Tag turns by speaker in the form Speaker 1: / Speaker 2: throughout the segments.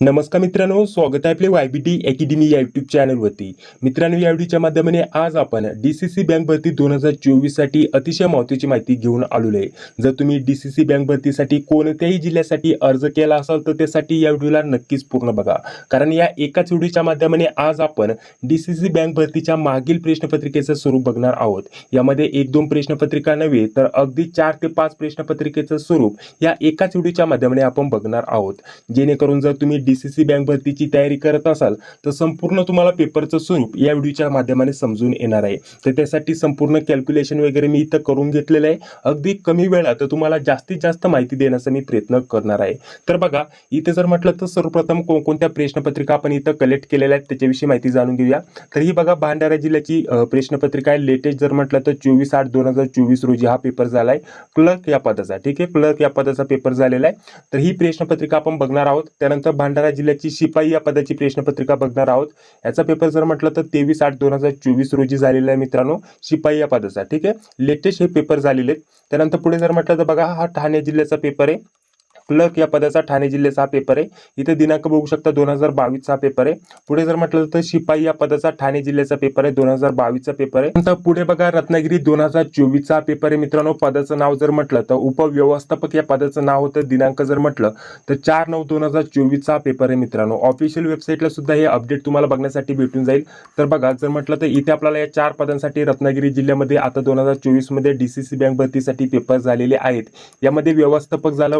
Speaker 1: नमस्कार मित्रांनो स्वागत आहे आपले वाय बी टी अकॅडमी या युट्यूब चॅनलवरती मित्रांनो या व्हिडिओच्या माध्यमाने आज आपण डी सी सी बँक भरती दोन हजार चोवीससाठी अतिशय महत्त्वाची माहिती घेऊन आलेलो आहे. जर तुम्ही डी सी सी बँक भरतीसाठी कोणत्याही जिल्ह्यासाठी अर्ज केला असाल तर त्यासाठी या व्हिडिओला नक्कीच पूर्ण बघा. कारण या एकाच व्हिडिओच्या माध्यमाने आज आपण डी सी सी बँक भरतीच्या मागील प्रश्नपत्रिकेचं स्वरूप बघणार आहोत. यामध्ये एक दोन प्रश्नपत्रिका नव्हे तर अगदी चार ते पाच प्रश्नपत्रिकेचं स्वरूप या एकाच व्हिडिओच्या माध्यमाने आपण बघणार आहोत. जेणेकरून जर तुम्ही डी सी सी बँक भरतीची तयारी करत असाल तर संपूर्ण तुम्हाला पेपरचं स्वरूप या व्हिडिओच्या माध्यमाने समजून येणार आहे. तर त्यासाठी संपूर्ण कॅल्क्युलेशन वगैरे मी इथं करून घेतलेलं आहे. अगदी कमी वेळात तुम्हाला जास्तीत जास्त माहिती देण्याचा मी प्रयत्न करणार आहे. तर बघा इथे जर म्हटलं तर सर्वप्रथम कोणकोणत्या प्रश्नपत्रिका आपण इथं कलेक्ट केलेल्या आहेत त्याच्याविषयी माहिती जाणून घेऊया. तर ही बघा भंडारा जिल्ह्याची प्रश्नपत्रिका आहे. लेटेस्ट जर म्हटलं तर चोवीस आठ दोन हजार चोवीस रोजी हा पेपर झाला आहे क्लर्क या पदाचा ठीक आहे? क्लर्क या पदाचा पेपर झालेला आहे. तर ही प्रश्नपत्रिका आपण बघणार आहोत. त्यानंतर भांडारा जिल्ह्याची शिपाई या पदाची प्रश्नपत्रिका बघणार आहोत. याचा पेपर जर म्हटलं तर तेवीस आठ दोन हजार चोवीस रोजी झालेला आहे मित्रांनो शिपाई या पदाचा. ठीक आहे? लेटेस्ट हे पेपर झालेले आहेत. त्यानंतर पुढे जर म्हटलं तर बघा हा ठाणे जिल्ह्याचा पेपर आहे. क्लर्क या पदाचा ठाणे जिल्ह्याचा हा पेपर आहे. इथे दिनांक बघू शकता दोन हजार बावीसचा हा पेपर आहे. पुढे जर म्हटलं तर शिपाई या पदाचा ठाणे जिल्ह्याचा पेपर आहे दोन हजार बावीसचा पेपर आहे. नंतर पुढे बघा रत्नागिरी दोन हजार चोवीसचा पेपर आहे. मित्रांनो पदाचं नाव जर म्हटलं तर उपव्यवस्थापक या पदाचं नाव होतं दिनांक जर म्हटलं तर चार नऊ दोन हजार चोवीसचा पेपर आहे मित्रांनो. ऑफिशियल वेबसाईटला सुद्धा हे अपडेट तुम्हाला बघण्यासाठी भेटून जाईल. तर बघा जर म्हटलं तर इथे आपल्याला या चार पदांसाठी रत्नागिरी जिल्ह्यामध्ये आता दोन हजार चोवीसमध्ये डी सी सी बँक भरतीसाठी पेपर झालेले आहेत. यामध्ये व्यवस्थापक झालं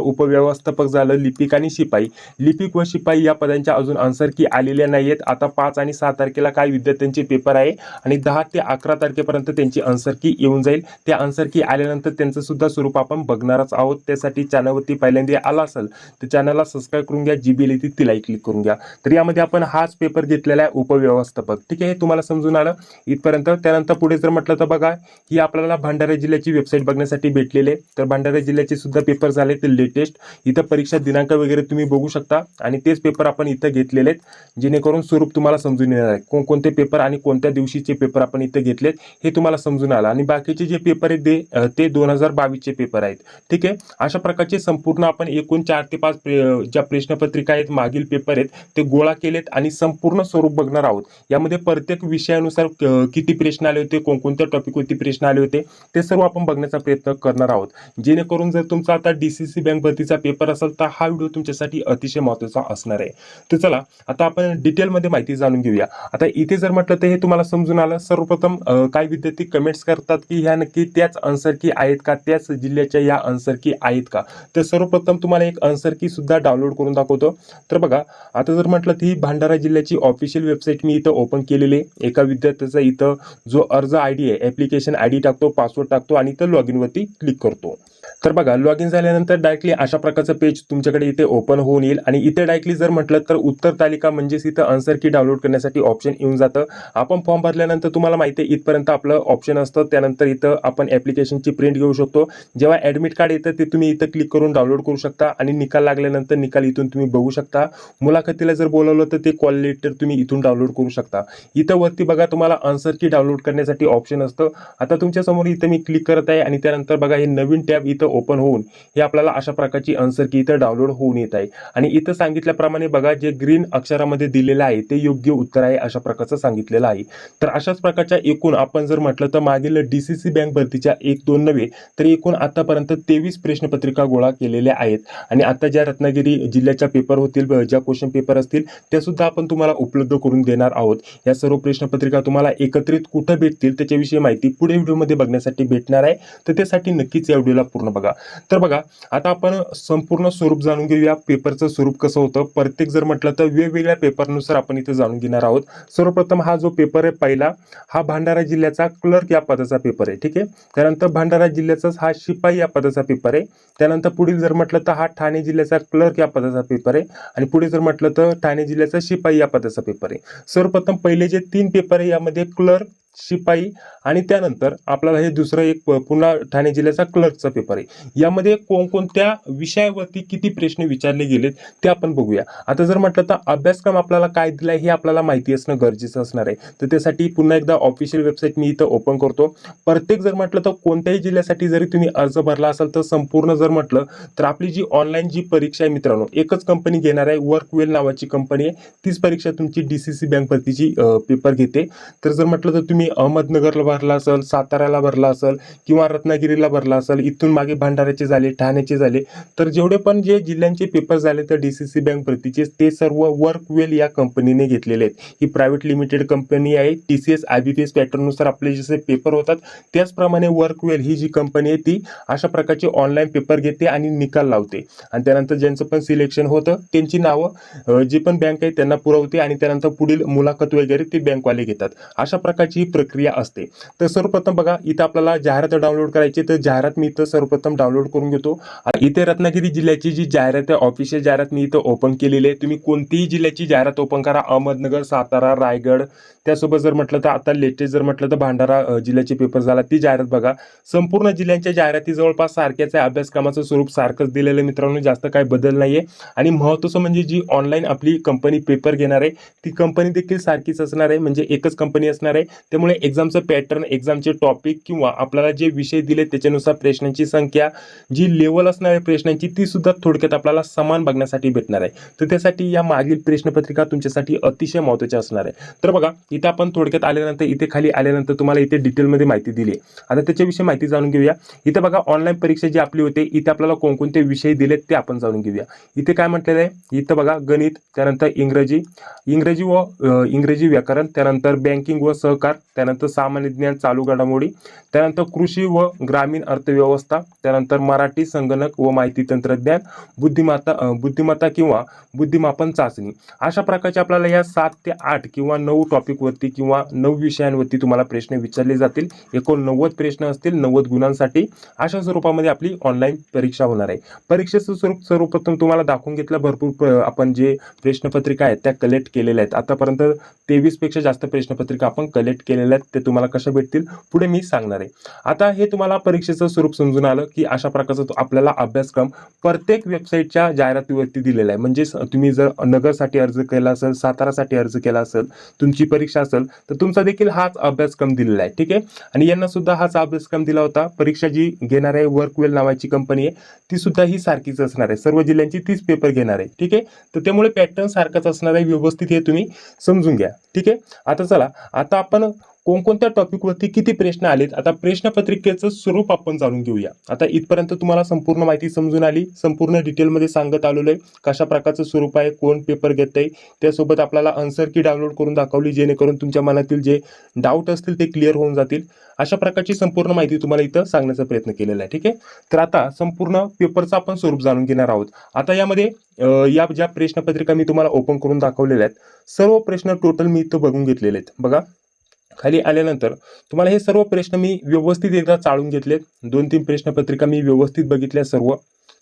Speaker 1: व्यवस्थापक झालं लिपिक आणि शिपाई. लिपिक व शिपाई या पदांच्या अजून आन्सर की आलेल्या नाही आहेत आता पाच आणि सहा तारखेला काय विद्यार्थ्यांचे पेपर आहे आणि दहा ते अकरा तारखेपर्यंत त्यांची आन्सर की येऊन जाईल. त्या आन्सर की आल्यानंतर त्यांचं सुद्धा स्वरूप आपण बघणारच आहोत. त्यासाठी चॅनलवरती पहिल्यांदा आला असेल तर चॅनलला सबस्क्राईब करून घ्या. जी बी ती तिलाही क्लिक करून घ्या. तर यामध्ये आपण हाच पेपर घेतलेला आहे उपव्यवस्थापक. ठीक आहे हे तुम्हाला समजून आलं. इथपर्यंत त्यानंतर पुढे जर म्हटलं तर बघा ही आपल्याला भंडारा जिल्ह्याची वेबसाईट बघण्यासाठी भेटलेली आहे. तर भंडारा जिल्ह्याचे सुद्धा पेपर झाले ते लेटेस्ट इथं परीक्षा दिनांक वगैरे तुम्ही बघू शकता. आणि तेच पेपर आपण इथं घेतलेले आहेत जेणेकरून स्वरूप तुम्हाला समजून येणार आहे. कोणकोणते पेपर आणि कोणत्या दिवशीचे पेपर आपण इथं घेतलेत हे तुम्हाला समजून आलं. आणि बाकीचे जे पेपर आहेत ते ते दोन हजार बावीसचे पेपर आहेत. ठीक आहे? अशा प्रकारचे संपूर्ण आपण एकूण चार ते पाच ज्या प्रश्नपत्रिका आहेत मागील पेपर आहेत ते गोळा केलेत आणि संपूर्ण स्वरूप बघणार आहोत. यामध्ये प्रत्येक विषयानुसार किती प्रश्न आले होते कोणकोणत्या टॉपिकवरती प्रश्न आले होते ते सर्व आपण बघण्याचा प्रयत्न करणार आहोत. जेणेकरून जर तुमचा आता डी सी सी बँक भरतीचा पेपर असेल तर हा व्हिडिओ तुमच्यासाठी अतिशय महत्त्वाचा असणार आहे. तर चला आता आपण डिटेलमध्ये माहिती जाणून घेऊया. आता इथे जर म्हटलं तर हे तुम्हाला समजून आलं. सर्वप्रथम काही विद्यार्थी कमेंट्स करतात की ह्या नक्की त्याच अन्सरकी आहेत का? त्याच जिल्ह्याच्या या अन्सरकी आहेत का? तर सर्वप्रथम तुम्हाला एक अन्सरकी सुद्धा डाउनलोड करून दाखवतो. तर बघा आता जर म्हटलं तर भंडारा जिल्ह्याची ऑफिशियल वेबसाईट मी इथं ओपन केलेली आहे. एका विद्यार्थ्याचा इथं जो अर्ज आय डी आहे ॲप्लिकेशन आय डी टाकतो पासवर्ड टाकतो आणि इथं लॉग इनवरती क्लिक करतो. तर बघा लॉग इन झाल्यानंतर डायरेक्टली अशा प्रकारचं पेज तुमच्याकडे इथे ओपन होऊन येईल. आणि इथे डायरेक्टली जर म्हटलं तर उत्तर तालिका म्हणजेच इथं आन्सर की डाउनलोड करण्यासाठी ऑप्शन येऊन जातं. आपण फॉर्म भरल्यानंतर तुम्हाला माहिती आहे इथपर्यंत आपलं ऑप्शन असतं. त्यानंतर इथं आपण ॲप्लिकेशनची प्रिंट घेऊ शकतो. जेव्हा ॲडमिट कार्ड येतं ते तुम्ही इथं क्लिक करून डाउनलोड करू शकता. आणि निकाल लागल्यानंतर निकाल इथून तुम्ही बघू शकता. मुलाखतीला जर बोलवलं तर ते कॉल लेटर तुम्ही इथून डाउनलोड करू शकता. इथं वरती बघा तुम्हाला आन्सर की डाउनलोड करण्यासाठी ऑप्शन असतं. आता तुमच्यासमोर इथं मी क्लिक करत आहे. आणि त्यानंतर बघा हे नवीन टॅब इथं ओपन होऊन हे आपल्याला अशा प्रकारची आन्सर की इथं डाउनलोड होऊन येत आहे. आणि इथं सांगितल्याप्रमाणे बघा जे ग्रीन अक्षरामध्ये दिलेलं आहे ते योग्य उत्तर आहे अशा प्रकारचं सांगितलेलं आहे. तर अशाच प्रकारच्या एकूण आपण जर म्हटलं तर मागील डी सी सी बँक भरतीच्या एक दोन नव्हे तर एकूण आतापर्यंत तेवीस प्रश्नपत्रिका गोळा केलेल्या आहेत. आणि आता ज्या रत्नागिरी जिल्ह्याच्या पेपर होतील ज्या क्वेश्चन पेपर असतील त्या सुद्धा आपण तुम्हाला उपलब्ध करून देणार आहोत. या सर्व प्रश्नपत्रिका तुम्हाला एकत्रित कुठं भेटतील त्याच्याविषयी माहिती पुढे व्हिडिओमध्ये बघण्यासाठी भेटणार आहे. तर त्यासाठी नक्कीच या व्हिडिओला पूर्ण बघा. तर बघा आता आपण संपूर्ण स्वरूप जाणून घेऊया. पेपरचं स्वरूप कसं होतं? प्रत्येक जर म्हटलं तर वेगवेगळ्या पेपरनुसार आपण इथे जाणून घेणार आहोत. सर्वप्रथम हा जो पेपर आहे पहिला हा भंडारा जिल्ह्याचा क्लर्क या पदाचा पेपर आहे ठीक आहे? त्यानंतर भंडारा जिल्ह्याचाच हा शिपाई या पदाचा पेपर आहे. त्यानंतर पुढील जर म्हटलं तर हा ठाणे जिल्ह्याचा क्लर्क या पदाचा पेपर आहे. आणि पुढे जर म्हटलं तर ठाणे जिल्ह्याचा शिपाई या पदाचा पेपर आहे. सर्वप्रथम पहिले जे तीन पेपर आहे यामध्ये क्लर्क शिपाई आणि त्यानंतर आपल्याला हे दुसरं एक पुन्हा ठाणे जिल्ह्याचा क्लर्कचा पेपर आहे. यामध्ये कोणकोणत्या विषयावरती किती प्रश्न विचारले गेलेत ते आपण बघूया. आता जर म्हटलं तर अभ्यासक्रम आपल्याला काय दिलाय हे आपल्याला माहिती असणं गरजेचं असणार आहे. तर त्यासाठी पुन्हा एकदा ऑफिशियल वेबसाईट मी इथं ओपन करतो. प्रत्येक जर म्हटलं तर कोणत्याही जिल्ह्यासाठी जरी तुम्ही अर्ज भरला असाल तर संपूर्ण जर म्हटलं तर आपली जी ऑनलाईन जी परीक्षा आहे मित्रांनो एकच कंपनी घेणार आहे वर्कवेल नावाची कंपनी आहे. तीच परीक्षा तुमची डी सी सी बँक भरतीची पेपर घेते. तर जर म्हटलं तर तुम्ही अहमदनगरला भरला असेल साताऱ्याला भरला असेल किंवा रत्नागिरीला भरला असेल इथून मागे भंडाऱ्याचे झाले ठाण्याचे झाले तर जेवढे पण जे जिल्ह्यांचे पेपर झाले तर डी सी सी बँक भरतीचे ते सर्व वर्कवेल या कंपनीने घेतलेले आहेत. ही प्रायव्हेट लिमिटेड कंपनी आहे. T C S I B P S पॅटर्ननुसार आपले जसे पेपर होतात त्याचप्रमाणे वर्कवेल ही जी कंपनी आहे ती अशा प्रकारचे ऑनलाईन पेपर घेते आणि निकाल लावते. आणि त्यानंतर ज्यांचं पण सिलेक्शन होतं त्यांची नावं जी पण बँक आहे त्यांना पुरवते आणि त्यानंतर पुढील मुलाखत वगैरे ते बँकवाले घेतात. अशा प्रकारची प्रक्रिया असते. तर सर्वप्रथम बघा इथं आपल्याला जाहिरात डाउनलोड करायची तर जाहिरात मी इथं सर्वप्रथम डाउनलोड करून घेतो. इथे रत्नागिरी जिल्ह्याची जी जाहिरात आहे ऑफिशियल जाहिरात मी इथं ओपन केलेली आहे. तुम्ही कोणतीही जिल्ह्याची जाहिरात ओपन करा. अहमदनगर सातारा रायगड. त्यासोबत जर म्हटलं तर आता लेटेस्ट जर म्हटलं तर भांडारा जिल्ह्याचे पेपर झाला. ती जाहिरात बघा. संपूर्ण जिल्ह्यांच्या जाहिराती जवळपास सारख्याच आहे. अभ्यासक्रमाचं स्वरूप सारखंच दिलेलं मित्रांनो. जास्त काही बदल नाहीये. आणि महत्त्वाचं म्हणजे जी ऑनलाईन आपली कंपनी पेपर घेणार आहे ती कंपनी देखील सारखीच असणार आहे. म्हणजे एकच कंपनी असणार आहे. त्यामुळे एक्झामचं पॅटर्न एक्झामचे टॉपिक किंवा आपल्याला जे विषय दिले त्याच्यानुसार प्रश्नांची संख्या जी लेवल असणार आहे प्रश्नांची ती सुद्धा थोडक्यात आपल्याला समान बघण्यासाठी भेटणार आहे. तर त्यासाठी या मागील प्रश्नपत्रिका तुमच्यासाठी अतिशय महत्त्वाच्या असणार आहे. तर बघा इथं आपण थोडक्यात आल्यानंतर इथे खाली आल्यानंतर तुम्हाला इथे डिटेलमध्ये माहिती दिली आहे. आता त्याच्याविषयी माहिती जाणून घेऊया. इथे बघा ऑनलाईन परीक्षा जी आपली होते इथे आपल्याला कोणकोणते विषय दिलेत ते आपण जाणून घेऊया. इथे काय म्हटलेलं आहे? इथं बघा गणित त्यानंतर इंग्रजी इंग्रजी व इंग्रजी व्याकरण त्यानंतर बँकिंग व सहकार त्यानंतर सामान्य ज्ञान चालू घडामोडी त्यानंतर कृषी व ग्रामीण अर्थव्यवस्था त्यानंतर मराठी संगणक व माहिती तंत्रज्ञान बुद्धिमत्ता बुद्धिमत्ता किंवा बुद्धिमापन चाचणी. अशा प्रकारचे आपल्याला या सात ते आठ किंवा नऊ टॉपिकवरती किंवा नऊ विषयांवरती तुम्हाला प्रश्न विचारले जातील. एकोणनव्वद प्रश्न असतील नव्वद गुणांसाठी. अशा स्वरूपामध्ये आपली ऑनलाईन परीक्षा होणार आहे. परीक्षेचं स्वरूप सर्वप्रथम तुम्हाला दाखवून घेतलं भरपूर आपण जे प्रश्नपत्रिका आहेत त्या कलेक्ट केलेल्या आहेत. आतापर्यंत तेवीसपेक्षा जास्त प्रश्नपत्रिका आपण कलेक्ट केलेल्या आहेत ते तुम्हाला कशा भेटतील पुढे मी सांगणार आहे. आता हे तुम्हाला परीक्षेचं स्वरूप समजून आलं की अशा प्रकारचा आपल्याला अभ्यासक्रम प्रत्येक वेबसाईटच्या जाहिरातीवरती दिलेला आहे. म्हणजे तुम्ही जर नगरसाठी अर्ज केला असेल सातारासाठी अर्ज केला असेल तुमची परीक्षा असेल तर तुमचा देखील हाच अभ्यासक्रम दिलेला आहे. ठीक आहे? आणि यांना सुद्धा हाच अभ्यासक्रम दिला होता. परीक्षा जी घेणार आहे वर्कवेल नावाची कंपनी आहे ती सुद्धा ही सारखीच असणार आहे. सर्व जिल्ह्यांची तीच पेपर घेणार आहे. ठीक आहे? तर त्यामुळे पॅटर्न सारखाच असणार आहे. व्यवस्थित हे तुम्ही समजून घ्या. ठीक आहे? आता चला. आता आपण कोणकोणत्या टॉपिकवरती किती प्रश्न आलेत? आता प्रश्नपत्रिकेचं स्वरूप आपण जाणून घेऊया. आता इथपर्यंत तुम्हाला संपूर्ण माहिती समजून आली. संपूर्ण डिटेलमध्ये सांगत आलेलो आहे. कशा प्रकारचं स्वरूप आहे? कोण पेपर घेत आहे त्यासोबत आपल्याला आन्सर की डाउनलोड करून दाखवली जेणेकरून तुमच्या मनातील जे डाऊट असतील ते क्लिअर होऊन जातील. अशा प्रकारची संपूर्ण माहिती तुम्हाला इथं सांगण्याचा प्रयत्न केलेला आहे ठीक आहे? तर आता संपूर्ण पेपरचं आपण स्वरूप जाणून घेणार आहोत. आता यामध्ये या ज्या प्रश्नपत्रिका मी तुम्हाला ओपन करून दाखवलेल्या आहेत सर्व प्रश्न टोटल मी इथं बघून घेतलेले आहेत. बघा. खाली आल्यानंतर तुम्हाला हे सर्व प्रश्न मी व्यवस्थित एकदा चाळून घेतलेत. दोन तीन प्रश्नपत्रिका मी व्यवस्थित बघितल्या सर्व.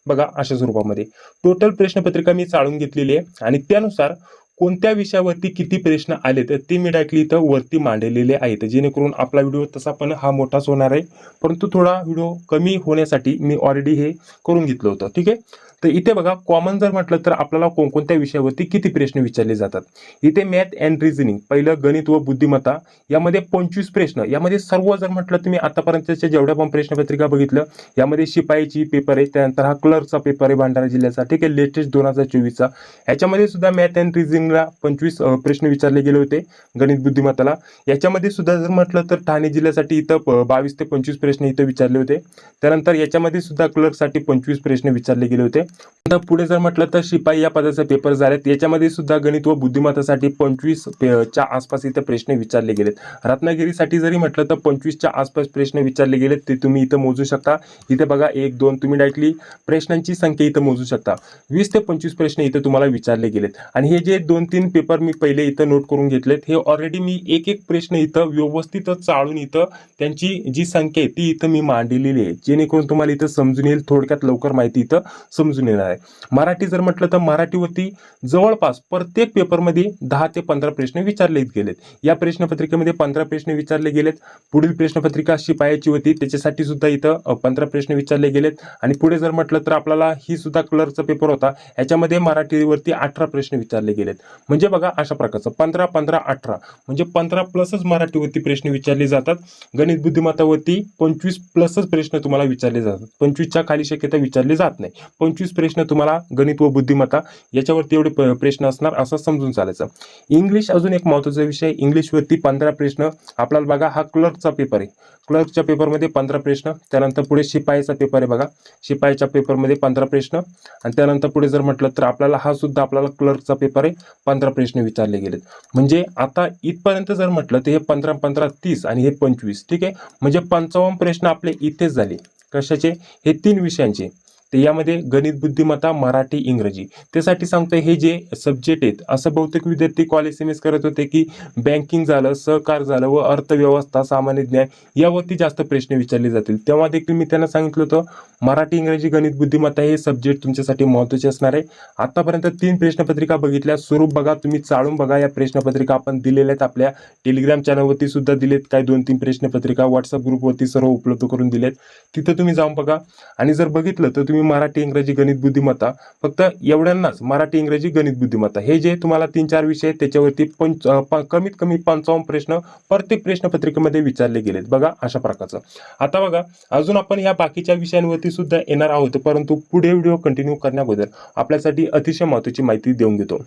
Speaker 1: बघा अशा स्वरूपामध्ये. टोटल प्रश्नपत्रिका मी चाळून घेतलेली आहे आणि त्यानुसार कोणत्या विषयावरती किती प्रश्न आले तर ते मी डायरेक्टली इथं वरती मांडलेले आहेत. जेणेकरून आपला व्हिडिओ तसा पण हा मोठाच होणार आहे. परंतु थोडा व्हिडिओ कमी होण्यासाठी मी ऑलरेडी हे करून घेतलं होतं. ठीक आहे? तर इथे बघा कॉमन जर म्हटलं तर आपल्याला कोणकोणत्या विषयावरती किती प्रश्न विचारले जातात? इथे मॅथ अँड रिझनिंग पहिलं गणित व बुद्धिमत्ता यामध्ये पंचवीस प्रश्न यामध्ये सर्व जर म्हटलं तुम्ही आतापर्यंतच्या जेवढ्या पण प्रश्नपत्रिका बघितलं यामध्ये शिपाईची पेपर आहे त्यानंतर हा क्लर्कचा पेपर आहे भंडारा जिल्ह्याचा ठीक आहे लेटेस्ट दोन हजार चोवीसचा. याच्यामध्ये सुद्धा मॅथ अँड रिझनिंगला पंचवीस प्रश्न विचारले गेले होते गणित बुद्धिमत्ताला. याच्यामध्ये सुद्धा जर म्हटलं तर ठाणे जिल्ह्यासाठी इथं बावीस ते पंचवीस प्रश्न इथं विचारले होते. त्यानंतर याच्यामध्ये सुद्धा क्लर्कसाठी पंचवीस प्रश्न विचारले गेले होते. आता पुढे जर म्हटलं तर शिपाई या पदाचा पेपर झालेत. याच्यामध्ये सुद्धा गणित व बुद्धिमत्तासाठी पंचवीस च्या आसपास इथं प्रश्न विचारले गेलेत. रत्नागिरीसाठी जरी म्हटलं तर पंचवीसच्या आसपास प्रश्न विचारले गेलेत ते तुम्ही इथं मोजू शकता. इथे बघा एक दोन तुम्ही डायरेक्टली प्रश्नांची संख्या इथं मोजू शकता. वीस ते पंचवीस प्रश्न इथं तुम्हाला विचारले गेलेत. आणि हे जे दोन तीन पेपर मी पहिले इथं नोट करून घेतलेत हे ऑलरेडी मी एक एक प्रश्न इथं व्यवस्थित चाळून इथं त्यांची जी संख्या आहे ती इथं मी मांडलेली आहे. जेणेकरून तुम्हाला इथं समजून येईल थोडक्यात लवकर माहिती इथं समजून येणार आहे. मराठी जर म्हटलं तर मराठीवरती जवळपास प्रत्येक पेपरमध्ये दहा ते पंधरा प्रश्न विचारले गेलेत. या प्रश्नपत्रिकेमध्ये पंधरा प्रश्न विचारले गेलेत. पुढील प्रश्नपत्रिका शिपायाची होती. त्याच्यासाठी सुद्धा इथं पंधरा प्रश्न विचारले गेलेत. आणि पुढे जर म्हटलं तर आपल्याला ही सुद्धा कलरचा पेपर होता. याच्यामध्ये मराठीवरती अठरा प्रश्न विचारले गेलेत. म्हणजे बघा अशा प्रकारचं. पंधरा पंधरा अठरा. म्हणजे पंधरा प्लसच मराठीवरती प्रश्न विचारले जातात. गणित बुद्धिमत्तावरती पंचवीस प्लसच प्रश्न तुम्हाला विचारले जातात. पंचवीसच्या खाली शक्यता विचारले जात नाही. पंचवीस प्रश्न तुम्हाला गणित व बुद्धिमत्ता याच्यावरती एवढे प्रश्न असणार असं समजून चालायचं. इंग्लिश अजून एक महत्त्वाचा विषय इंग्लिशवरती पंधरा प्रश्न. आपल्याला बघा हा क्लर्कचा पेपर आहे. क्लर्कच्या पेपरमध्ये पंधरा प्रश्न. त्यानंतर पुढे शिपाईचा पेपर आहे बघा. शिपाईच्या पेपरमध्ये पंधरा प्रश्न. आणि त्यानंतर पुढे जर म्हटलं तर आपल्याला हा सुद्धा आपल्याला क्लर्कचा पेपर आहे. पंधरा प्रश्न विचारले गेलेत. म्हणजे आता इथपर्यंत जर म्हटलं तर हे पंधरा पंधरा तीस आणि हे पंचवीस. ठीक आहे? म्हणजे पंचावन्न प्रश्न आपले इथेच झाले. कशाचे? हे तीन विषयांचे. तर यामध्ये गणित बुद्धिमत्ता मराठी इंग्रजी. त्यासाठी सांगतो हे जे सब्जेक्ट आहेत असं बहुतेक विद्यार्थी कॉलेज एम एस करत होते की बँकिंग झालं सहकार झालं व अर्थव्यवस्था सामान्य ज्ञान यावरती जास्त प्रश्न विचारले जातील. तेव्हा देखील मी त्यांना सांगितलं होतं मराठी इंग्रजी गणित बुद्धिमत्ता हे सब्जेक्ट तुमच्यासाठी महत्त्वाचे असणार आहे. आतापर्यंत तीन प्रश्नपत्रिका बघितल्या. स्वरूप बघा तुम्ही चाळून बघा. या प्रश्नपत्रिका आपण दिलेल्या आहेत आपल्या टेलिग्राम चॅनलवरती सुद्धा दिलेत. काय दोन तीन प्रश्नपत्रिका व्हॉट्सअप ग्रुपवरती सर्व उपलब्ध करून दिलेत. तिथं तुम्ही जाऊन बघा. आणि जर बघितलं तर तुम्ही मराठी इंग्रजी गणित बुद्धिमत्ता. फक्त एवढ्यांनाच मराठी इंग्रजी गणित बुद्धिमत्ता. हे जे तुम्हाला तीन चार विषय आहेत त्याच्यावरती पंच कमीत कमी पंचावन्न प्रश्न प्रत्येक प्रश्नपत्रिकेमध्ये विचारले गेलेत. बघा अशा प्रकारचं. आता बघा अजून आपण या बाकीच्या विषयांवरती सुद्धा येणार आहोत परंतु पुढे व्हिडिओ कंटिन्यू करण्याबद्दल आपल्यासाठी अतिशय महत्त्वाची माहिती देऊन घेतो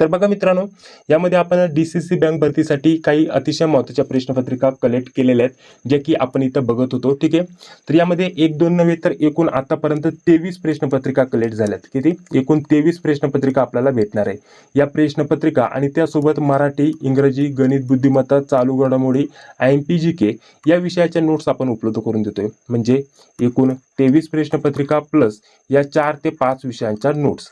Speaker 1: तर बघा मित्रांनो यामध्ये आपण डी सी सी बँक भरतीसाठी काही अतिशय महत्त्वाच्या प्रश्नपत्रिका कलेक्ट केलेल्या आहेत ज्या की आपण इथं बघत होतो ठीक आहे? तर यामध्ये एक दोन नव्हे तर एकूण आतापर्यंत तेवीस प्रश्नपत्रिका कलेक्ट झाल्यात किती? एकूण तेवीस प्रश्नपत्रिका आपल्याला भेटणार आहे. या प्रश्नपत्रिका आणि त्यासोबत मराठी इंग्रजी गणित बुद्धिमत्ता चालू घडामोडी I M P G K या विषयाच्या नोट्स आपण उपलब्ध करून देतोय. म्हणजे एकूण तेवीस प्रश्नपत्रिका प्लस या चार ते पाच विषयांच्या नोट्स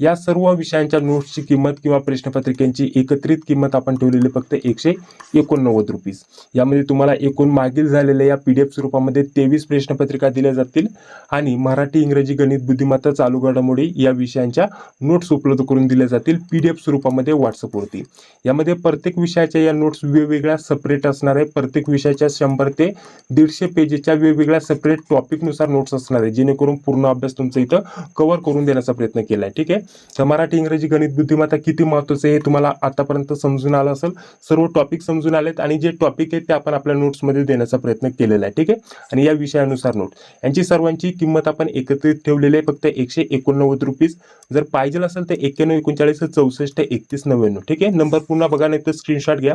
Speaker 1: या सर्व विषयांच्या नोट्सची किंमत किंवा प्रश्नपत्रिकांची एकत्रित किंमत आपण ठेवलेली फक्त एकशे एकोणनव्वद रुपीज यामध्ये तुम्हाला एकूण मागील झालेल्या या पी डी एफ स्वरूपामध्ये तेवीस प्रश्नपत्रिका दिल्या जातील आणि मराठी इंग्रजी गणित बुद्धिमत्ता चालू घडामोडी या विषयांच्या नोट्स उपलब्ध करून दिल्या जातील पी डी एफ स्वरूपामध्ये व्हॉट्सअपवरती यामध्ये प्रत्येक विषयाच्या या नोट्स वेगवेगळ्या सपरेट असणार आहे. प्रत्येक विषयाच्या शंभर ते दीडशे पेजेसच्या वेगवेगळ्या सपरेट टॉपिकनुसार नोट्स असणार आहे. जेणेकरून पूर्ण अभ्यास तुमचा इथं कव्हर करून देण्याचा प्रयत्न केला आहे. ठीक आहे? तर मराठी इंग्रजी गणित बुद्धिमत्ता किती महत्त्वाचं आहे हे तुम्हाला आतापर्यंत समजून आलं असेल. सर्व टॉपिक समजून आलेत आणि जे टॉपिक आहेत ते आपण आपल्या नोट्समध्ये देण्याचा प्रयत्न केलेला आहे ठीक आहे? आणि या विषयानुसार नोट यांची सर्वांची किंमत आपण एकत्रित ठेवलेली आहे फक्त एकशे एकोणनव्वद रुपीज जर पाहिजे असेल तर एक्क्याण्णव एकोणचाळीस चौसष्ट एकतीस नव्याण्णव ठीक आहे? नंबर पुन्हा बघा नाही तर स्क्रीनशॉट घ्या.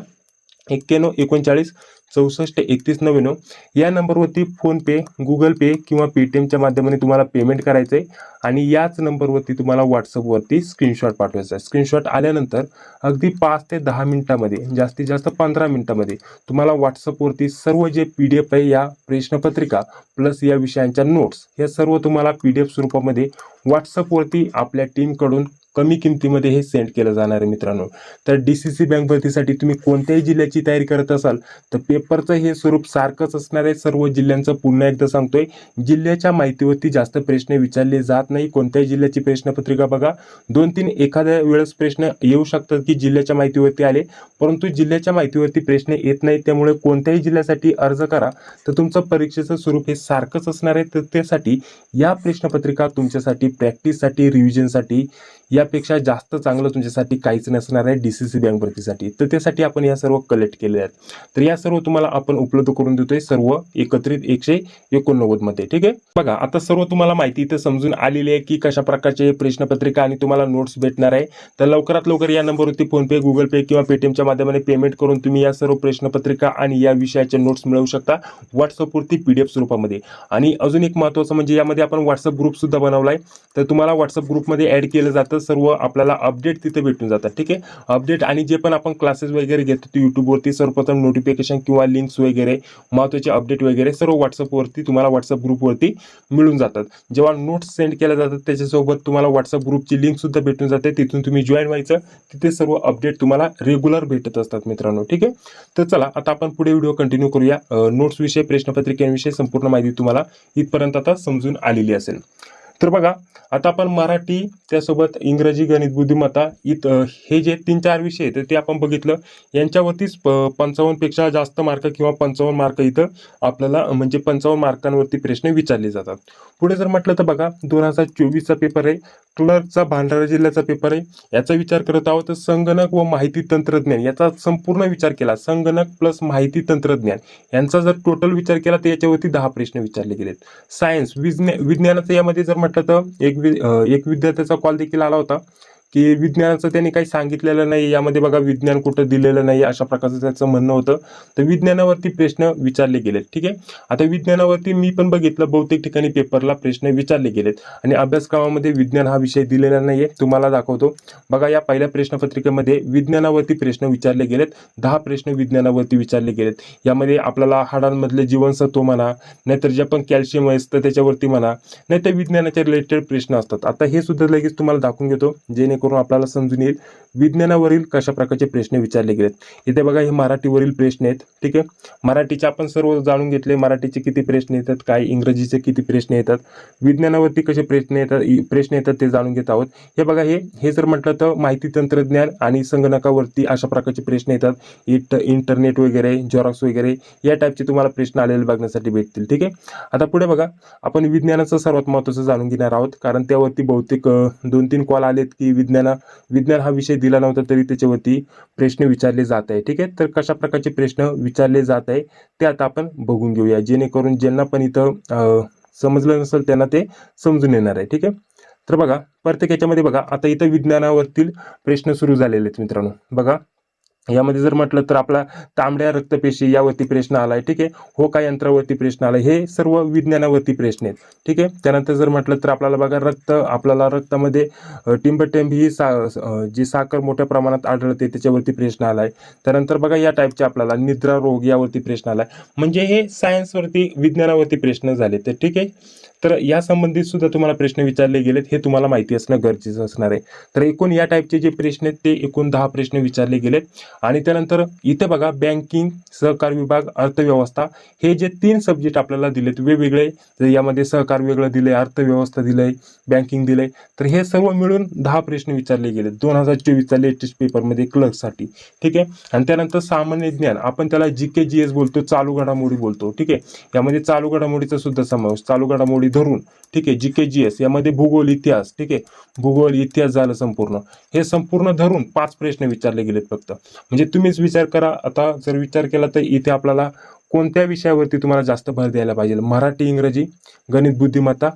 Speaker 1: एक्क्याण्णव एकोणचाळीस चौसष्ट एकतीस नव्याण्णव या नंबरवरती फोनपे गुगल पे किंवा पेटीएमच्या माध्यमाने तुम्हाला पेमेंट करायचं आहे आणि याच नंबरवरती तुम्हाला व्हॉट्सअपवरती स्क्रीनशॉट पाठवायचा आहे. स्क्रीनशॉट आल्यानंतर अगदी पाच ते दहा मिनिटामध्ये जास्तीत जास्त पंधरा मिनिटामध्ये तुम्हाला व्हॉट्सअपवरती सर्व जे पी डी एफ आहे या प्रश्नपत्रिका प्लस या विषयांच्या नोट्स हे सर्व तुम्हाला पी डी एफ स्वरूपामध्ये व्हॉट्सअपवरती आपल्या टीमकडून कमी किमतीमध्ये हे सेंड केलं जाणार आहे मित्रांनो. तर डी सी सी बँक भरतीसाठी तुम्ही कोणत्याही जिल्ह्याची तयारी करत असाल तर पेपरचं हे स्वरूप सारखंच असणार आहे. सर्व जिल्ह्यांचं पुन्हा एकदा सांगतोय. जिल्ह्याच्या माहितीवरती जास्त प्रश्न विचारले जात नाही. कोणत्याही जिल्ह्याची प्रश्नपत्रिका बघा. दोन तीन एखाद्या वेळेस प्रश्न येऊ शकतात की जिल्ह्याच्या माहितीवरती आले. परंतु जिल्ह्याच्या माहितीवरती प्रश्न येत नाही त्यामुळे कोणत्याही जिल्ह्यासाठी अर्ज करा. तर तुमचं परीक्षेचं स्वरूप हे सारखंच असणार आहे. तर त्यासाठी या प्रश्नपत्रिका तुमच्यासाठी प्रॅक्टिससाठी रिव्हिजनसाठी यापेक्षा जास्त चांगलं तुमच्यासाठी काहीच नसणार आहे डी सी सी बँक भरतीसाठी. तर त्यासाठी आपण या सर्व कलेक्ट केले आहेत. तर या सर्व तुम्हाला आपण उपलब्ध करून देतोय सर्व एकत्रित एकशे एकोणनव्वदमध्ये ठीक आहे? बघा आता सर्व तुम्हाला माहिती इथं समजून आलेली आहे की कशा प्रकारचे प्रश्नपत्रिका आणि तुम्हाला नोट्स भेटणार आहे. तर लवकरात लवकर या नंबरवरती फोनपे गुगल पे किंवा पेटीएमच्या माध्यमाने पेमेंट करून तुम्ही या सर्व प्रश्नपत्रिका आणि या विषयाचे नोट्स मिळवू शकता व्हॉट्सअपवरती पी डी एफ स्वरूपामध्ये. आणि अजून एक महत्त्वाचं म्हणजे यामध्ये आपण व्हॉट्सअप ग्रुपसुद्धा बनवला आहे तर तुम्हाला व्हॉट्सअप ग्रुपमध्ये ॲड केलं जातं. तर सर्व आपल्याला अपडेट तिथे भेटून जातात. ठीक आहे? अपडेट आणि जे पण आपण क्लासेस वगैरे घेतो ते यूट्यूबवरती सर्वप्रथम नोटिफिकेशन किंवा लिंक्स वगैरे महत्त्वाचे अपडेट वगैरे सर्व व्हॉट्सअपवरती तुम्हाला व्हॉट्सअप ग्रुपवरती मिळून जातात. जेव्हा नोट्स सेंड केल्या जातात त्याच्यासोबत तुम्हाला व्हॉट्सअप ग्रुपची लिंक सुद्धा भेटून जाते. तिथून तुम्ही जॉईन व्हायचं. तिथे सर्व अपडेट तुम्हाला रेग्युलर भेटत असतात मित्रांनो. ठीक आहे? तर चला आता आपण पुढे व्हिडिओ कंटिन्यू करूया. नोट्सविषयी प्रश्नपत्रिकेविषयी संपूर्ण माहिती तुम्हाला इथपर्यंत आता समजून आलेली असेल. तर बघा आता आपण मराठी त्यासोबत इंग्रजी गणित बुद्धिमत्ता इत हे जे तीन चार विषय आहेत ते आपण बघितलं. यांच्यावरतीच प पंचावन्नपेक्षा जास्त मार्क किंवा पंचावन्न मार्क इथं आपल्याला म्हणजे पंचावन्न मार्कांवरती प्रश्न विचारले जातात. पुढे जर म्हटलं तर बघा दोन हजार चोवीसचा पेपर आहे क्लर्कचा भांडारा जिल्ह्याचा पेपर आहे. याचा विचार करत आहोत तर संगणक व माहिती तंत्रज्ञान याचा संपूर्ण विचार केला. संगणक प्लस माहिती तंत्रज्ञान यांचा जर टोटल विचार केला तर याच्यावरती दहा प्रश्न विचारले गेलेत. सायन्स विज्ञा विज्ञानाचं यामध्ये जर म्हटलं तर एक वि एक विद्यार्थ्याचा कॉल देखील आला होता. की विज्ञानाचं त्यांनी काही सांगितलेलं नाही यामध्ये बघा विज्ञान कुठं दिलेलं नाही अशा प्रकारचं त्याचं म्हणणं होतं. तर विज्ञानावरती प्रश्न विचारले गेलेत ठीक आहे? आता विज्ञानावरती मी पण बघितलं बहुतेक ठिकाणी पेपरला प्रश्न विचारले गेलेत. आणि अभ्यासक्रमामध्ये विज्ञान हा विषय दिलेला नाहीये तुम्हाला दाखवतो. बघा या पहिल्या प्रश्नपत्रिकेमध्ये विज्ञानावरती प्रश्न विचारले गेलेत दहा प्रश्न विज्ञानावरती विचारले गेलेत. यामध्ये आपल्याला हाडांमधले जीवनसत्व म्हणा नाहीतर जे पण कॅल्शियम असतं त्याच्यावरती म्हणा नाहीतर विज्ञानाच्या रिलेटेड प्रश्न असतात. आता हे सुद्धा लगेच तुम्हाला दाखवून घेतो जेणेकरून आपल्याला समजून येईल विज्ञानावरील कशा प्रकारचे प्रश्न विचारले गेलेत. इथे बघा हे मराठीवरील प्रश्न आहेत. ठीक आहे? मराठीचे आपण सर्व जाणून घेतले. मराठीचे किती प्रश्न येतात? काय? इंग्रजीचे किती प्रश्न येतात? विज्ञानावरती कसे प्रश्न येतात? प्रश्न येतात ते जाणून घेत आहोत. हे बघा हे हे जर म्हटलं तर माहिती तंत्रज्ञान आणि संगणकावरती अशा प्रकारचे प्रश्न येतात. इंट इंटरनेट वगैरे झेरॉक्स वगैरे या टाईपचे तुम्हाला प्रश्न आलेले बघण्यासाठी भेटतील. ठीक आहे? आता पुढे बघा आपण विज्ञानाचं सर्वात महत्त्वाचं जाणून घेणार आहोत. कारण त्यावरती बहुतेक दोन तीन कॉल आलेत की विज्ञान विज्ञान हा विषय दिला नव्हता तरी त्याच्यावरती प्रश्न विचारले जात आहे ठीक आहे? तर कशा प्रकारचे प्रश्न विचारले जात आहे ते आता आपण बघून घेऊया. जेणेकरून ज्यांना पण इथं समजलं नसेल त्यांना ते समजून येणार आहे. ठीक आहे? तर बघा प्रत्येक याच्यामध्ये बघा आता इथं विज्ञानावरतील प्रश्न सुरू झालेले आहेत मित्रांनो. बघा यामध्ये जर म्हटलं तर आपला तांबड्या रक्तपेशी यावरती प्रश्न आलाय ठीक आहे? होका यंत्रावरती प्रश्न आलाय हे सर्व विज्ञानावरती प्रश्न आहेत ठीक आहे? त्यानंतर जर म्हटलं तर आपल्याला बघा रक्त आपल्याला रक्तामध्ये टिंबटेंब ही सा जी साखर मोठ्या प्रमाणात आढळते त्याच्यावरती प्रश्न आलाय. त्यानंतर बघा या टाईपचे आपल्याला निद्रा रोग यावरती प्रश्न आलाय. म्हणजे हे सायन्सवरती विज्ञानावरती प्रश्न झाले तर ठीक आहे? तर या संबंधित सुद्धा तुम्हाला प्रश्न विचारले गेलेत हे तुम्हाला माहिती असणं गरजेचं असणार आहे. तर एकूण या टाईपचे जे प्रश्न आहेत ते एकूण दहा प्रश्न विचारले गेलेत. आणि त्यानंतर इथे बघा बँकिंग सहकार विभाग अर्थव्यवस्था हे जे तीन सब्जेक्ट आपल्याला दिलेत वेगवेगळे यामध्ये सहकार वेगळं दिलंय अर्थव्यवस्था दिलंय बँकिंग दिलंय. तर हे सर्व मिळून दहा प्रश्न विचारले गेले. दोन हजार चोवीसचा लेटेस्ट पेपरमध्ये क्लर्कसाठी ठीक आहे? आणि त्यानंतर सामान्य ज्ञान. आपण त्याला जी के जी एस बोलतो चालू घडामोडी बोलतो. ठीक आहे? यामध्ये चालू घडामोडीचा सुद्धा समावेश. चालू घडामोडी धरून. ठीक आहे? जी के जी एस यामध्ये भूगोल इतिहास. ठीक आहे? भूगोल इतिहास झालं संपूर्ण. हे संपूर्ण धरून पाच प्रश्न विचारले गेलेत फक्त. म्हणजे तुम्हीच विचार करा. आता जर विचार केला तर इथे आपल्याला कोणत्या विषयावरती तुम्हाला जास्त भर द्यायला पाहिजे? मराठी इंग्रजी गणित बुद्धिमत्ता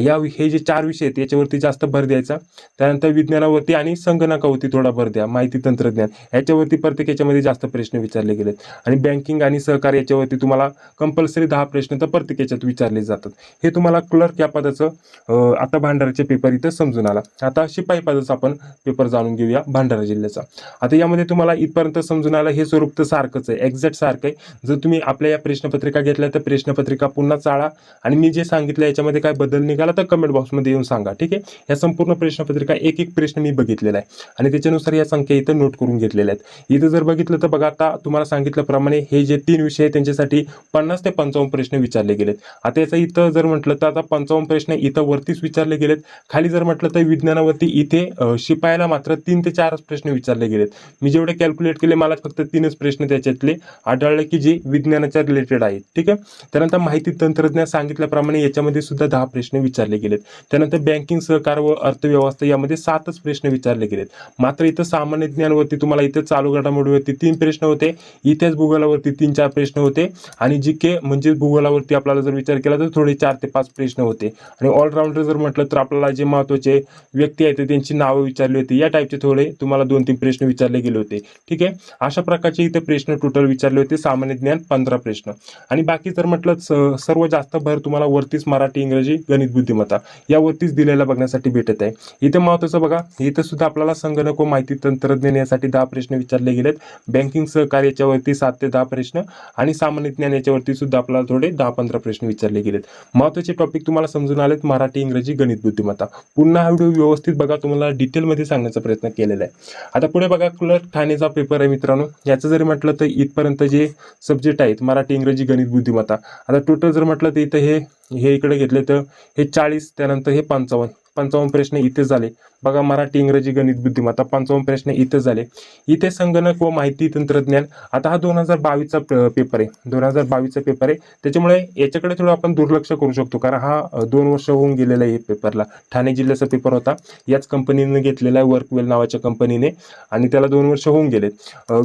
Speaker 1: या हे जे चार विषय आहेत याच्यावरती जास्त भर द्यायचा. त्यानंतर विज्ञानावरती आणि संगणकावरती थोडा भर द्या माहिती तंत्रज्ञान. याच्यावरती प्रत्येक याच्यामध्ये जास्त प्रश्न विचारले गेलेत. आणि बँकिंग आणि सहकार याच्यावरती तुम्हाला कंपल्सरी दहा प्रश्न तर प्रत्येक याच्यात विचारले जातात. हे तुम्हाला क्लर्क या पदाचं आता भांडाराचे पेपर इथं समजून आला. आता शिपाई पदाचा आपण पेपर जाणून घेऊया भांडारा जिल्ह्याचा. आता यामध्ये तुम्हाला इथपर्यंत समजून आलं हे स्वरूप तर सारखंच आहे. एक्झॅक्ट सारखं आहे. जर तुम्ही आपल्या या प्रश्नपत्रिका घेतल्या तर प्रश्नपत्रिका पुन्हा चाळा. आणि मी जे सांगितलं याच्यामध्ये काय बदल निघाला तर कमेंट बॉक्समध्ये येऊन सांगा ठीक आहे? या संपूर्ण प्रश्नपत्रिका एक एक प्रश्न मी बघितलेला आहे. आणि त्याच्यानुसार या संख्या इथं नोट करून घेतलेल्या आहेत. इथं जर बघितलं तर बघा आता तुम्हाला सांगितल्याप्रमाणे हे जे तीन विषय आहेत त्यांच्यासाठी पन्नास ते पंचावन्न प्रश्न विचारले गेलेत. आता याचं इथं जर म्हटलं तर आता पंचावन्न प्रश्न इथं वरतीच विचारले गेलेत. खाली जर म्हटलं तर विज्ञानावरती इथे शिपायला शिपायाला मात्र तीन ते चारच प्रश्न विचारले गेलेत. मी जेवढे कॅल्क्युलेट केले मला फक्त तीनच प्रश्न त्याच्यातले आढळले की जे विज्ञानाच्या रिलेटेड आहेत ठीक आहे? त्यानंतर माहिती तंत्रज्ञान सांगितल्याप्रमाणे याच्यामध्ये सुद्धा दहा प्रश्न विचारले गेलेत. त्यानंतर बँकिंग सहकार व अर्थव्यवस्था यामध्ये सातच प्रश्न विचारले गेलेत. मात्र इथं सामान्य ज्ञानवरती तुम्हाला इथं चालू घडामोडीवरती तीन प्रश्न होते. इतिहास भूगोलावरती तीन चार प्रश्न होते. आणि जी के म्हणजे भूगोलावरती आपल्याला जर विचार केला तर थोडे चार ते पाच प्रश्न होते. आणि ऑलराऊंडर जर म्हटलं तर आपल्याला जे महत्त्वाचे व्यक्ती आहेत त्यांची नावं विचारली होती. या टाईपचे थोडे तुम्हाला दोन तीन प्रश्न विचारले गेले होते. ठीक आहे? अशा प्रकारचे इथे प्रश्न टोटल विचारले होते. सामान्य ज्ञान पंधरा प्रश्न. आणि बाकी जर म्हटलं सर्व जास्त भर तुम्हाला वरतीच मराठी इंग्रजी गणित बुद्धिमत्ता यावरतीच दिलेला बघण्यासाठी भेटत आहे. इथे महत्त्वाचं बघा इथं सुद्धा आपल्याला संगणक व माहिती तंत्रज्ञान यासाठी दहा प्रश्न विचारले गेलेत. बँकिंग सहकार्य याच्यावरती सात ते दहा प्रश्न आणि सामान्य ज्ञान याच्यावरती सुद्धा आपल्याला थोडे दहा पंधरा प्रश्न विचारले गेलेत. महत्त्वाचे टॉपिक तुम्हाला समजून आलेत मराठी इंग्रजी गणित बुद्धिमत्ता. पुन्हा हा व्हिडिओ व्यवस्थित बघा तुम्हाला डिटेलमध्ये सांगण्याचा प्रयत्न केलेला आहे. आता पुढे बघा क्लर्क ठाणेचा पेपर आहे मित्रांनो. याचं जरी म्हटलं तर इथपर्यंत जे सब्जेक्ट आहेत मराठी इंग्रजी गणित बुद्धिमत्ता. आता टोटल जर म्हटलं तर इथं हे हे इकडे घेतले तर हे चाळीस त्यानंतर हे पंचावन्न. पंचावन्न प्रश्न इथे झाले. बघा मराठी इंग्रजी गणित बुद्धिमत्ता पंचावन्न प्रश्न इथे झाले. इथे संगणक व माहिती तंत्रज्ञान आता हा दोन हजार बावीसचा पेपर आहे. दोन हजार बावीसचा पेपर आहे. त्याच्यामुळे याच्याकडे थोडं आपण दुर्लक्ष करू शकतो. कारण हा दोन वर्ष होऊन गेलेला आहे पेपरला ठाणे जिल्ह्याचा पेपर होता. याच कंपनीने घेतलेला आहे वर्कवेल नावाच्या कंपनीने आणि त्याला दोन वर्ष होऊन गेलेत.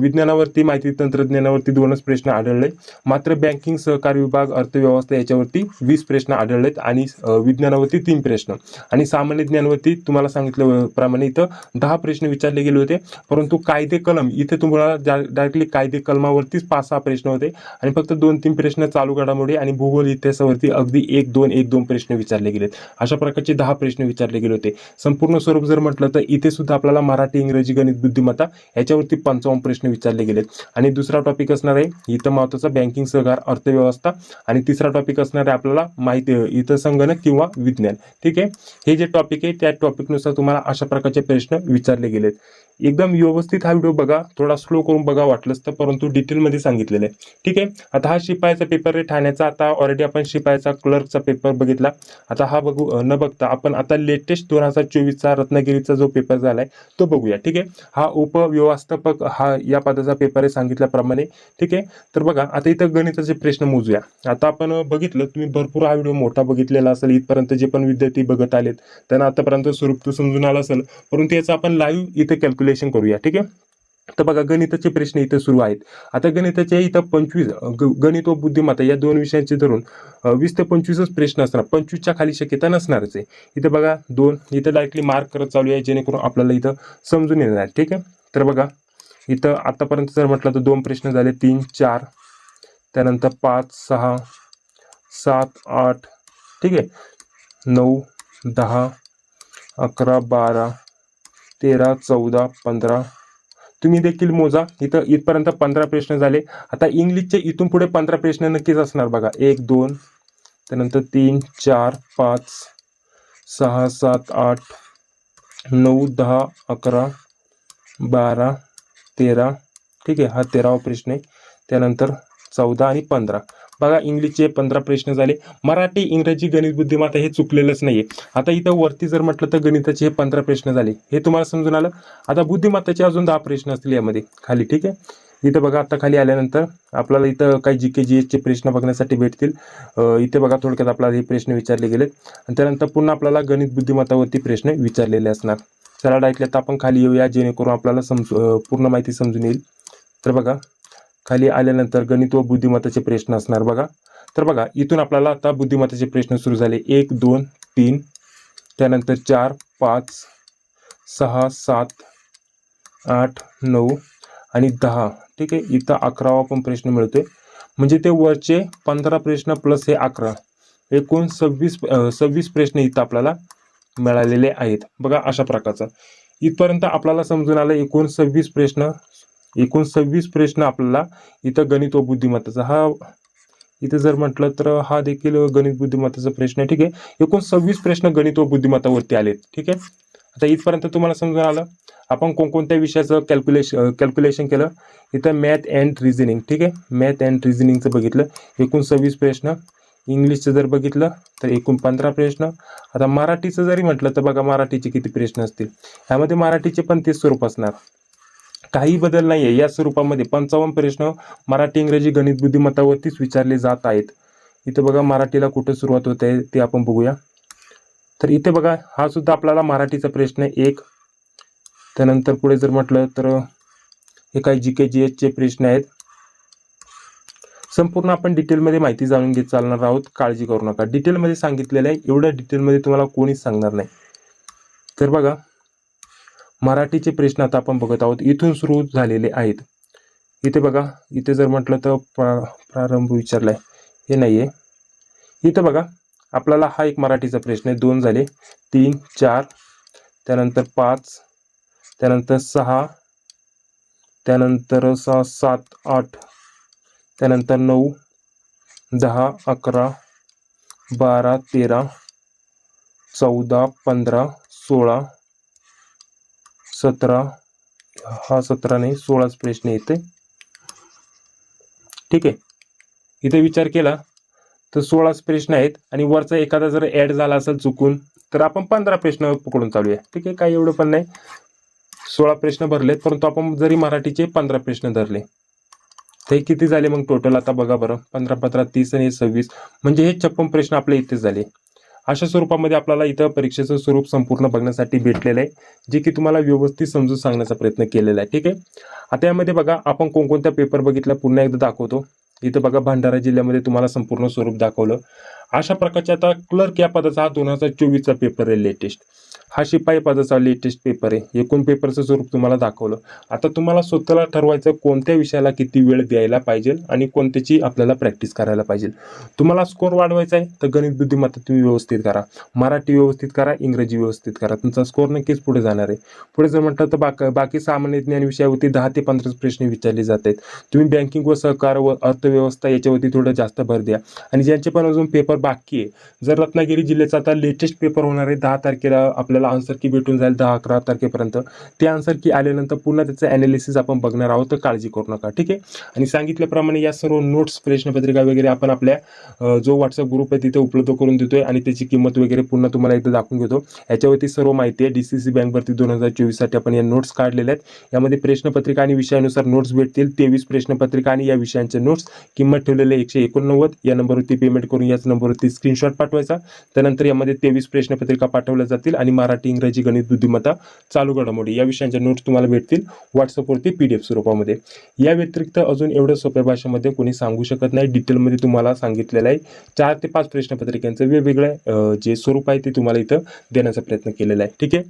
Speaker 1: विज्ञानावरती माहिती तंत्रज्ञानावरती दोनच प्रश्न आढळले मात्र बँकिंग सहकार विभाग अर्थव्यवस्था याच्यावरती वीस प्रश्न आढळलेत. आणि विज्ञानावरती तीन प्रश्न. आणि सामान्य ज्ञानवरती तुम्हाला सांगितल्याप्रमाणे इथं दहा प्रश्न विचारले गेले होते. परंतु कायदे कलम इथे तुम्हाला डायरेक्टली कायदे कलमावरतीच पाच सहा प्रश्न होते. आणि फक्त दोन तीन प्रश्न चालू घडामोडी आणि भूगोल इतिहासावरती अगदी एक दोन एक दोन प्रश्न विचारले गेलेत. अशा प्रकारचे दहा प्रश्न विचारले गेले होते. संपूर्ण स्वरूप जर म्हटलं तर इथे सुद्धा आपल्याला मराठी इंग्रजी गणित बुद्धिमत्ता याच्यावरती पंचावन्न प्रश्न विचारले गेलेत. आणि दुसरा टॉपिक असणार आहे इथं महत्त्वाचा बँकिंग सहकार अर्थव्यवस्था. आणि तिसरा टॉपिक असणार आहे आपल्याला माहिती इथं संगणक किंवा विज्ञान. ठीक आहे? हे जे टॉपिक आहे त्या टॉपिकनुसार तुम्हाला अशा प्रकारचे प्रश्न विचारले गेलेत. एकदम व्यवस्थित हा व्हिडिओ बघा. थोडा स्लो करून बघा वाटलंच तर परंतु डिटेलमध्ये सांगितलेलं आहे. ठीक आहे? आता हा शिपायाचा पेपर आहे ठाण्याचा. आता ऑलरेडी आपण शिपायाचा क्लर्कचा पेपर बघितला. आता हा बघू न बघता आपण आता लेटेस्ट दोन हजार चोवीसचा रत्नागिरीचा जो पेपर झालाय तो बघूया. ठीक आहे? हा उपव्यवस्थापक हा या पदाचा पेपर आहे सांगितल्याप्रमाणे. ठीक आहे? तर बघा आता इथं गणिताचे प्रश्न मोजूया. आता आपण बघितलं तुम्ही भरपूर हा व्हिडिओ मोठा बघितलेला असेल इथपर्यंत जे पण विद्यार्थी बघत आलेत त्यांना आतापर्यंत स्वरूप समजून आलं असेल. परंतु याचा आपण लाईव्ह इथे कॅल्क्युलेशन करूया ठीक आहे? तर बघा गणिताचे प्रश्न इथे सुरू आहेत. आता गणिताचे इथं पंचवीस ग- गणित व बुद्धिमत्ता या दोन विषयांचे धरून वीस ते पंचवीसच प्रश्न असणार. पंचवीसच्या खाली शक्यता नसणारच आहे. इथे बघा दोन इथं डायरेक्टली मार्क करत चालू आहे जेणेकरून आपल्याला इथं समजून येणार आहे ठीक आहे? तर बघा इथं आतापर्यंत जर म्हटलं तर दोन प्रश्न झाले तीन चार त्यानंतर पाच सहा सात आठ ठीक आहे? नऊ दहा अकरा बारा तेरा चौदा पंधरा. तुम्ही देखील मोजा. इथं इथपर्यंत पंधरा प्रश्न झाले. आता इंग्लिशचे इथून पुढे पंधरा प्रश्न नक्कीच असणार बघा. एक दोन त्यानंतर तीन चार पाच सहा सात आठ नऊ दहा अकरा बारा तेरा. ठीक आहे हा तेरावा प्रश्न आहे. त्यानंतर चौदा आणि पंधरा. बघा इंग्लिशचे पंधरा प्रश्न झाले. मराठी इंग्रजी गणित बुद्धिमत्ता हे चुकलेलंच नाहीये. आता इथं वरती जर म्हटलं तर गणिताचे हे पंधरा प्रश्न झाले. हे तुम्हाला समजून आलं? आता बुद्धिमत्ताचे अजून दहा प्रश्न असतील यामध्ये. खाली ठीक आहे? इथं बघा आता खाली आल्यानंतर आपल्याला इथं काही जी के जी एसचे प्रश्न बघण्यासाठी भेटतील. इथे बघा थोडक्यात आपल्याला हे प्रश्न विचारले गेलेत. आणि त्यानंतर पुन्हा आपल्याला गणित बुद्धिमत्तावरती प्रश्न विचारलेले असणार. चला डायरेक्टली आता आपण खाली येऊया जेणेकरून आपल्याला समजू पूर्ण माहिती समजून येईल. तर बघा खाली आल्यानंतर गणित व बुद्धिमत्ताचे प्रश्न असणार बघा. तर बघा इथून आपल्याला आता बुद्धिमत्ताचे प्रश्न सुरू झाले. एक दोन तीन त्यानंतर चार पाच सहा सात आठ नऊ आणि दहा. ठीक आहे इथं अकरावा पण प्रश्न मिळतोय. म्हणजे ते वरचे पंधरा प्रश्न प्लस हे अकरा. एकूण सव्वीस सव्वीस प्रश्न इथं आपल्याला मिळालेले आहेत. बघा अशा प्रकारचा. इथपर्यंत आपल्याला समजून आलं एकूण सव्वीस प्रश्न एकूण सव्वीस प्रश्न आपल्याला इथं गणित व बुद्धिमत्ताचा. हा इथे जर म्हटलं तर हा देखील गणित बुद्धिमत्ताचा प्रश्न आहे. ठीक आहे? एकूण सव्वीस प्रश्न गणित व बुद्धिमत्तावरती आलेत. ठीक आहे? आता इथपर्यंत तुम्हाला समजून आलं. आपण कोणकोणत्या विषयाचं कॅल्क्युलेशन कॅल्क्युलेशन केलं? इथं मॅथ अँड रिझनिंग ठीक आहे? मॅथ अँड रिझनिंगचं बघितलं. एकूण सव्वीस प्रश्न. इंग्लिशचं जर बघितलं तर एकूण पंधरा प्रश्न. आता मराठीचं जरी म्हटलं तर बघा मराठीचे किती प्रश्न असतील. ह्यामध्ये मराठीचे पण तेच स्वरूप असणार. काही बदल नाही आहे या स्वरूपामध्ये पंचावन्न प्रश्न मराठी इंग्रजी गणित बुद्धिमत्तावरतीच विचारले जात आहेत. इथे बघा मराठीला कुठं सुरुवात होते ते आपण बघूया. तर इथे बघा हा सुद्धा आपल्याला मराठीचा प्रश्न आहे एक. त्यानंतर पुढे जर म्हटलं तर हे काही जी के जी एचचे प्रश्न आहेत. संपूर्ण आपण डिटेलमध्ये माहिती जाणून घेत चालणार आहोत. काळजी करू नका. डिटेलमध्ये सांगितलेलं आहे. एवढ्या डिटेलमध्ये तुम्हाला कोणीच सांगणार नाही. तर बघा मराठीचे प्रश्न आता आपण बघत आहोत. इथून सुरू झालेले आहेत. इथे बघा इथे जर म्हटलं तर प्रा प्रारंभ विचारलाय. हे नाही आहे इथं बघा आपल्याला हा एक मराठीचा प्रश्न आहे. दोन झाले. तीन चार त्यानंतर पाच त्यानंतर सहा त्यानंतर सहा सात आठ त्यानंतर नऊ दहा अकरा बारा तेरा चौदा पंधरा सोळा सतरा. हा सतरा नाही सोळाच प्रश्न येते. ठीक आहे. इथे विचार केला तर सोळाच प्रश्न आहेत आणि वरचा एखादा जर ऍड झाला असेल चुकून तर आपण पंधरा प्रश्न पकडून चालूया. ठीक आहे काही एवढं पण नाही. सोळा प्रश्न भरलेत परंतु आपण जरी मराठीचे पंधरा प्रश्न धरले तर हे किती झाले मग टोटल आता बघा बरं. पंधरा पंधरा तीस आणि सव्वीस. म्हणजे हे छप्पन प्रश्न आपल्या इथेच झाले. अशा स्वरूपामध्ये आपल्याला इथं परीक्षेचं स्वरूप संपूर्ण बघण्यासाठी भेटलेलं आहे जे की तुम्हाला व्यवस्थित समजून सांगण्याचा प्रयत्न केलेला आहे ठीक आहे? आता यामध्ये बघा आपण कोणकोणत्या पेपर बघितला पुन्हा एकदा दाखवतो. इथं बघा भंडारा जिल्ह्यामध्ये तुम्हाला संपूर्ण स्वरूप दाखवलं. अशा प्रकारच्या आता क्लर्क या पदाचा हा दोन हजार चोवीसचा पेपर आहे लेटेस्ट हा शिपाई पदाचा लेटेस्ट पेपर आहे. एकूण पेपरचं स्वरूप तुम्हाला दाखवलं. आता तुम्हाला स्वतःला ठरवायचं कोणत्या विषयाला किती वेळ द्यायला पाहिजे आणि कोणत्याची आपल्याला प्रॅक्टिस करायला पाहिजे. तुम्हाला स्कोर वाढवायचा आहे तर गणित बुद्धिमत्ता तुम्ही व्यवस्थित करा. मराठी व्यवस्थित करा इंग्रजी व्यवस्थित करा. तुमचा स्कोर नक्कीच पुढे जाणार आहे. पुढे जर म्हटलं तर बाक बाकी सामान्य ज्ञान विषयावरती दहा ते पंधरा प्रश्न विचारले जात आहेत. तुम्ही बँकिंग व सहकार व अर्थव्यवस्था याच्यावरती थोडं जास्त भर द्या. आणि ज्यांचे पण अजून पेपर बाकी आहे. जर रत्नागिरी जिल्ह्याचा आता लेटेस्ट पेपर होणार आहे दहा तारखेला आपल्याला आन्सर की भेटून जाईल दहा अकरा तारखेपर्यंत. ते आन्सर की आल्यानंतर पुन्हा त्याचं ॲनालिसिस आपण बघणार आहोत तर काळजी करू नका ठीक आहे? आणि सांगितल्याप्रमाणे या सर्व नोट्स प्रश्नपत्रिका वगैरे आपण आपल्या जो व्हॉट्सअप ग्रुप आहे तिथे उपलब्ध करून देतोय आणि त्याची किंमत वगैरे पुन्हा तुम्हाला एकदा दाखवून घेतो. याच्यावरती सर्व माहिती आहे. डी सी सी बँक भरती दोन हजार चोवीससाठी आपण या नोट्स काढलेल्या आहेत. यामध्ये प्रश्नपत्रिका आणि विषयानुसार नोट्स भेटतील. तेवीस प्रश्नपत्रिका आणि या विषयांचे नोट्स किंमत ठेवलेले एकशे एकोणनव्वद. या नंबरवरती पेमेंट करून याच नंबरवरती स्क्रीनशॉट पाठवायचा. त्यानंतर यामध्ये तेवीस प्रश्नपत्रिका पाठवल्या जातील आणि मराठी इंग्रजी गणित बुद्धिमत्ता चालू घडामोडी या विषयांच्या नोट्स तुम्हाला भेटतील व्हॉट्सअपवरती पी डी एफ स्वरूपामध्ये. या व्यतिरिक्त अजून एवढं सोप्या भाषेमध्ये कोणी सांगू शकत नाही. डिटेलमध्ये तुम्हाला सांगितलेलं आहे. चार ते पाच प्रश्नपत्रिकांचं वेगवेगळं जे स्वरूप आहे ते तुम्हाला इथं देण्याचा प्रयत्न केलेला आहे. ठीक आहे?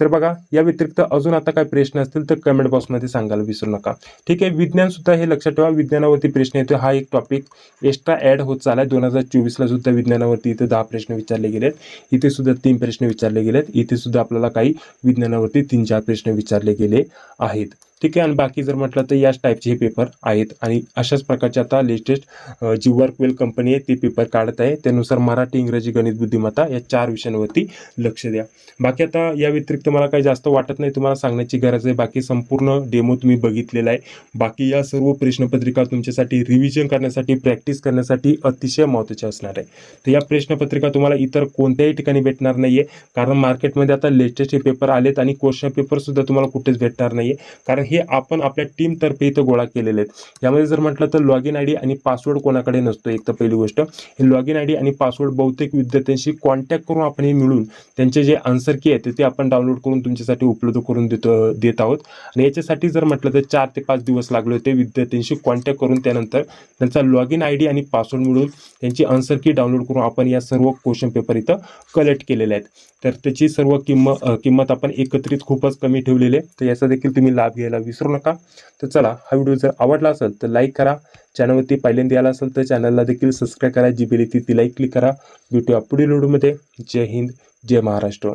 Speaker 1: तर बघा या व्यतिरिक्त अजून आता काय प्रश्न असतील तर कमेंट बॉक्समध्ये सांगायला विसरू नका. ठीक आहे विज्ञान सुद्धा हे लक्षात ठेवा विज्ञानावरती प्रश्न येतो हा एक टॉपिक एक्स्ट्रा ॲड होत चालला आहे दोन हजार चोवीसला सुद्धा विज्ञानावरती इथे दहा प्रश्न विचारले गेलेत. इथे सुद्धा तीन प्रश्न विचारले गेलेत. इथे सुद्धा आपल्याला काही विज्ञानावरती तीन चार प्रश्न विचारले गेले आहेत. ठीक आहे आणि बाकी जर म्हटलं तर याच टाईपचे हे पेपर आहेत. आणि अशाच प्रकारचे आता लेटेस्ट जी वर्कवेल कंपनी आहे ती पेपर काढत आहे. त्यानुसार मराठी इंग्रजी गणित बुद्धिमत्ता या चार विषयांवरती लक्ष द्या. बाकी आता या व्यतिरिक्त मला काही जास्त वाटत नाही. तुम्हाला सांगण्याची गरज आहे. बाकी संपूर्ण डेमो तुम्ही बघितलेला आहे. बाकी या सर्व प्रश्नपत्रिका तुमच्यासाठी रिव्हिजन करण्यासाठी प्रॅक्टिस करण्यासाठी अतिशय महत्त्वाच्या असणार आहे. तर या प्रश्नपत्रिका तुम्हाला इतर कोणत्याही ठिकाणी भेटणार नाही आहे कारण मार्केटमध्ये आता लेटेस्ट हे पेपर आलेत आणि क्वेश्चन पेपरसुद्धा तुम्हाला कुठेच भेटणार नाही आहे कारण हे आपण आपल्या टीमतर्फे इथं गोळा केलेले आहेत. यामध्ये जर म्हटलं तर लॉग इन आय डी आणि पासवर्ड कोणाकडे नसतो एक तर पहिली गोष्ट. हे लॉग इन आय डी आणि पासवर्ड बहुतेक विद्यार्थ्यांशी कॉन्टॅक्ट करून आपण हे मिळून त्यांचे जे आन्सर की आहेत ते आपण डाउनलोड करून तुमच्यासाठी उपलब्ध करून देतो देत आहोत. आणि याच्यासाठी जर म्हटलं तर चार ते पाच दिवस लागले होते विद्यार्थ्यांशी कॉन्टॅक्ट करून त्यानंतर त्यांचा लॉग इन आय डी आणि पासवर्ड मिळून त्यांची आन्सर की डाउनलोड करून आपण या सर्व क्वेश्चन पेपर इथं कलेक्ट केलेले आहेत. तर त्याची सर्व किंमत किंमत आपण एकत्रित खूपच कमी ठेवलेली आहे. तर याचा देखील तुम्ही लाभ घ्यायला विसरू नका. तर चला हा व्हिडिओ जर आवडला असेल तर लाईक करा. चॅनलवरती पहिल्यांदा आला असेल तर चॅनलला देखील सबस्क्राईब करा. जी बेली ती लाईक क्लिक करा. भेटूया पुढील व्हिडिओमध्ये. जय हिंद जय महाराष्ट्र.